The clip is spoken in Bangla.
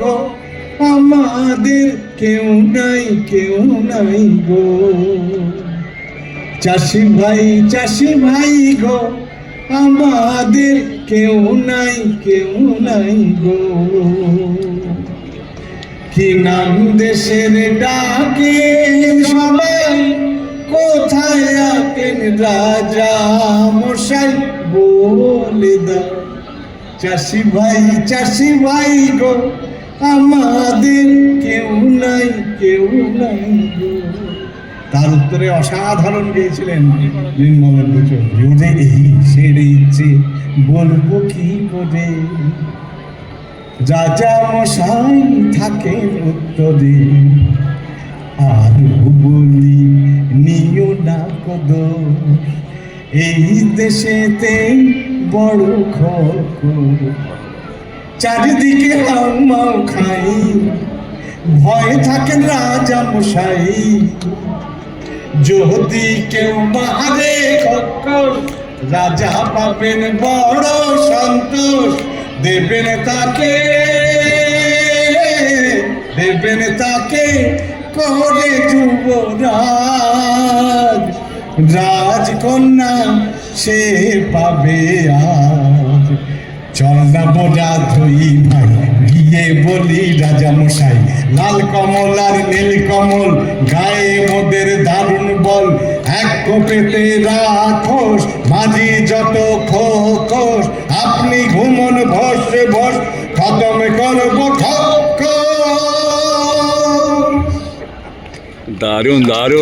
গো। আমাদের কেউ নাই কেউ নাই গো। চাষি ভাই চাষি ভাই গো। আমাদের কেউ নাই কেউ নাই গো। কি নাম দেশের ডাকে সবাই? কোথায় আছেন রাজা মশাই? বলে দাও। চাষি ভাই চাষি ভাই গো। আমাদের কেউ নাই কেউ নাই তার উত্তরে অসাধারণ গেয়েছিলেন নির্মলেন্দ্র চৌধুরী ওরে এই সেরে ইচ্ছে, বলব কি করে? রাজা মশাই থাকেন উত্তরে, আর বলি নিও না কদ এই দেশেতে বড় খবর চারিদিকে হাউমাউ খাই। ভয় থাকেন রাজা মশাই। যদি কেউ মারে খক্কর, রাজা পাবেন বড় সন্তোষ। দেবেন তাকে দেবেন তাকে করে যুবরাজ। রাজকন্যা সে পাবে আজ। চল না বোঝা ধুই ভাই। গিয়ে বলি রাজা মশাই, লাল কমল আর নীল কমল, গায়ে মোদের দারুণ বল। এক কোপেতে রাখোস মাঝি যত খোকস আপনি ঘুমন ভসে ভস খতম করব ঠক দারুণ দারুণ।